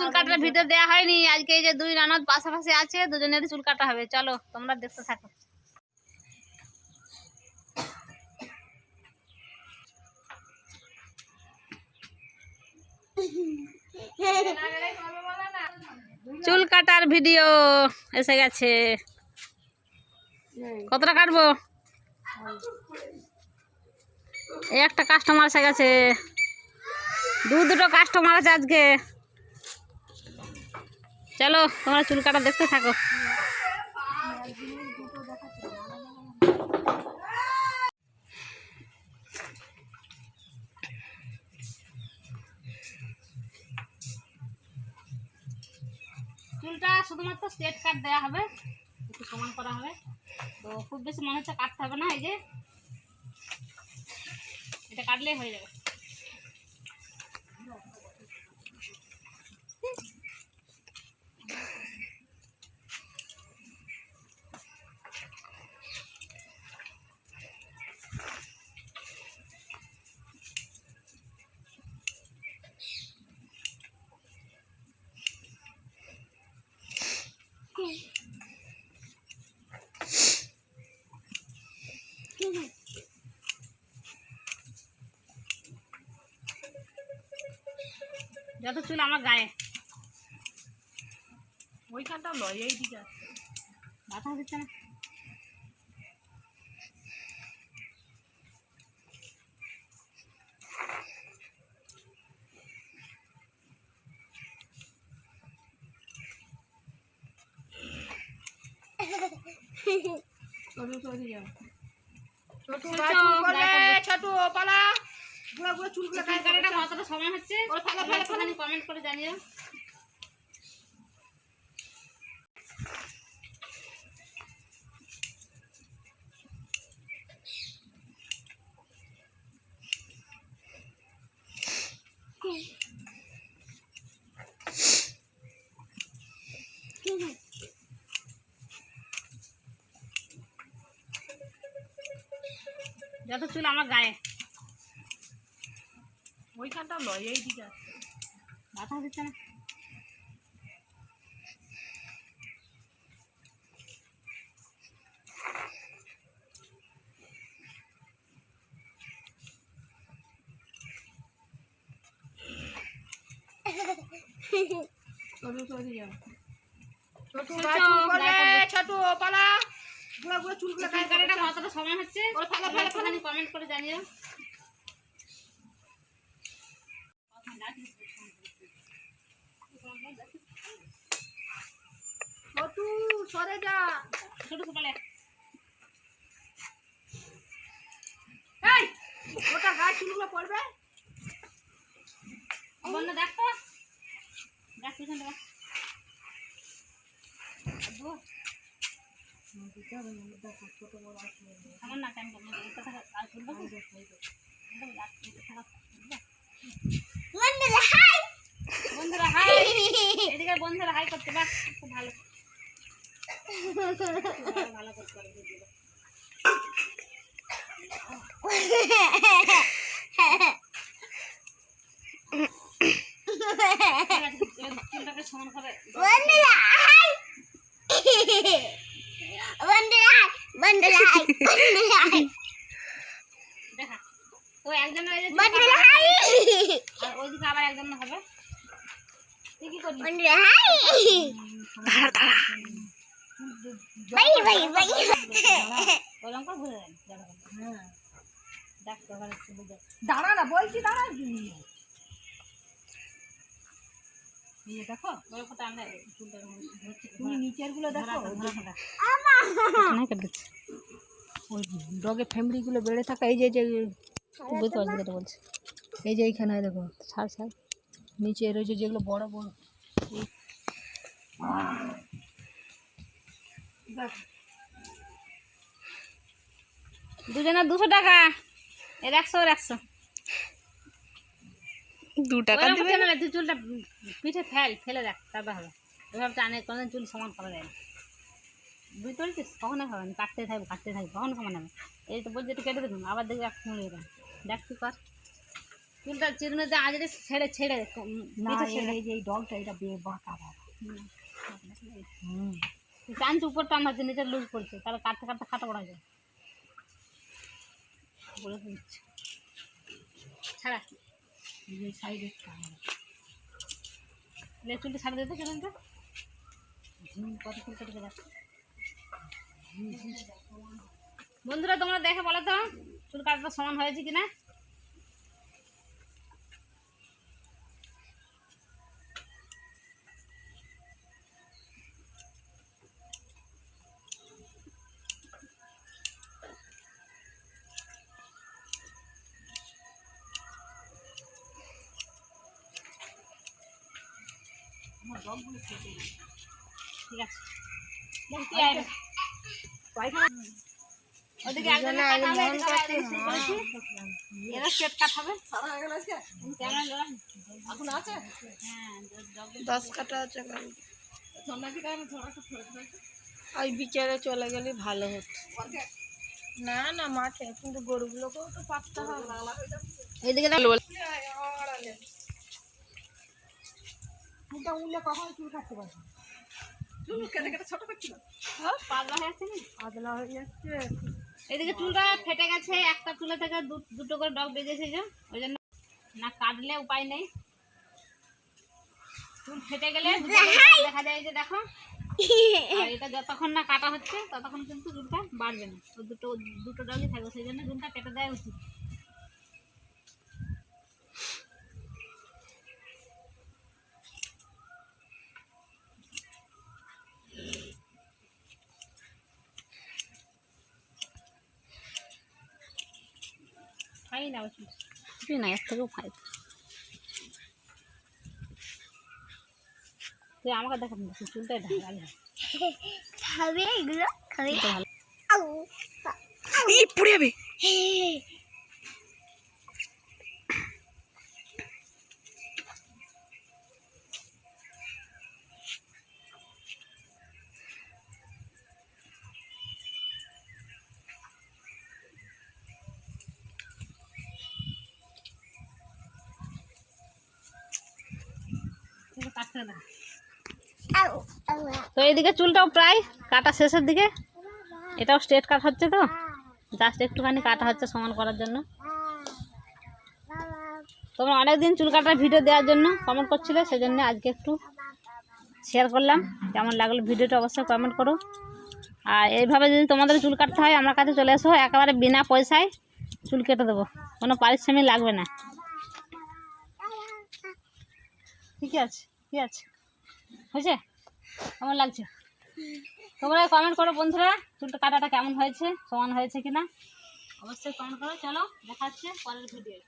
চুল কাটার ভিডিও দেওয়া হয়নি। আজকে এই যে দুই ননদ পাশাপাশি আছে দুজনেরই চুল কাটা হবে। চলো তোমরা দেখতে থাকো। চুল কাটার ভিডিও এসে গেছে। কতটা কাটবো? এই একটা কাস্টমার এসে গেছে। দু দুটো কাস্টমার আছে আজকে। চলো, তোমরা চুল কাটা দেখতে থাকো। চুলটা শুধুমাত্র স্ট্রেট কাট দেওয়া হবে, একটু সমান করা হবে। তো খুব বেশি মনে হচ্ছে কাটতে হবে না, এই যে। এটা কাটলেই হয়ে যাবে। যত চুল আমার গায়ে ওইখানটা লয় এই দিকে মাথা দিচ্ছে না সরু সরু যাও ছোটু ছোটু, ভাই চুল করবে গায়ে ছোটু পালা চুলগুলো কতটা সময় হচ্ছে? ও ফেলো, ফেলো, ফেলো। কমেন্ট করে জানিও। যত চুল আমার গায়ে। ওইখানটা লয় এই দিকে মাথা দিচ্ছে না। ছোটু পালা। গুলা গুলা চুলগুলো কাটাটা কতটা সময় হচ্ছে। কমেন্ট করে জানিও ছোটু সরে যা। ছোট এই ওটা গায়ে চুলগুলো পড়বে? বন্ধ দেখ তো। দেখ আমার না? বন্ধুরা হাই এদিকে বন্ধুরা হাই করতে বাহ খুব ভালো। ভালো- ভালো করতে পারে ভিডিওটা। ঠিক আছে, কি করে ঘুরে হ্যাঁ। দাঁড়া না বলছি দাঁড়া কি এই দেখো। ওই ফটো আমরা চুলটা তুমি নিচেরগুলো দেখো নাই কেটে দিচ্ছি। ওই ডগের ফ্যামিলি গুলো বেড়ে থাকা এই যে এই যে বুঝতে পারছিস যেটা বলছি। এই যে এইখানে দেখো ছাড় ছাড়। নিচে রয়েছে যেগুলো বড় বড়। দুজনের দুশো টাকা। এর একশো ওর একশো। দু টাকা দিবে তুই চুলটা পিঠে ফেল ফেলে দেখ তারপর হবে। এভাবে টানে কোনো চুল সমান করা যায় না। বুঝতে পারছিস? কখনো হবে না কাটতে থাকবে কাটতে থাকবে কখনো সমান হবে এই তো বলছি একটু কেটে দেখুন আবার দেখবি এক মুড়ে দেখ তুই কর। চুলটা চিরুনিতে আজরে ছেড়ে ছেড়ে না ছেড়ে এই যে এই ডগটা এটা বাঁকা বাবা। হুম। টানছে উপর টান হচ্ছে নিচে লুজ পড়ছে তাহলে কাটতে কাটতে খাতা পড়া যায়। বলে চুল বন্ধুরা, তোমরা দেখে বলো তো, চুল কাটাটা সমান হয়েছে কিনা? ঠিক দশ কাটা ওই বিচারে চলে গেলে ভালো হতো। না না, মাঠে, কিন্তু গরুগুলোকেও তো পাততে হবে। এদিকে এটা উঠলে কখন চুল কাটতে পারবে পাতলা হয়ে আসছে না? পাতলা হয়ে যাচ্ছে। এদিকে চুলটা ফেটে গেছে একটা চুলে থেকে দু- দুটো করে ডগ বেজেছে যে ওই জন্য না কাটলে উপায় নেই। চুল ফেটে গেলে দেখা যায় যে দেখো। এটা যতক্ষণ না কাটা হচ্ছে ততক্ষণ কিন্তু চুলটা বাড়বে না। দুটো দুটো ডগই থাকবে সেই জন্য চুলটা কেটে দেওয়া উচিত। খাই না কিছুই না এর থেকেও ফাইভ তুই আমাকে দেখাবি না তুই চুলটাই ঢাকা আগে খাবে এগুলো খাবে। ভালো। পুড়ে যাবে। তো এইদিকে চুলটাও প্রায় কাটা শেষের দিকে। এটাও স্ট্রেট কাট হচ্ছে তো? জাস্ট একটুখানি কাটা হচ্ছে সমান করার জন্য। তোমরা অনেকদিন চুল কাটার ভিডিও দেওয়ার জন্য কমেন্ট করছিলে সেই জন্য আজকে একটু শেয়ার করলাম। কেমন লাগল ভিডিওটা অবশ্যই কমেন্ট করো। আর এইভাবে যদি তোমাদের চুল কাটতে হয়, আমার কাছে চলে এসো, একেবারে বিনা পয়সায় চুল কেটে দেবো। কোনো পারিশ্রমিক লাগবে না। ঠিক আছে। ঠিক আছে? হয়েছে? কেমন লাগছে? তোমরা কমেন্ট করো বন্ধুরা, চুলটা কাটাটা কেমন হয়েছে, সমান হয়েছে কিনা? অবশ্যই কমেন্ট করো, চলো, দেখাচ্ছে পরের ভিডিও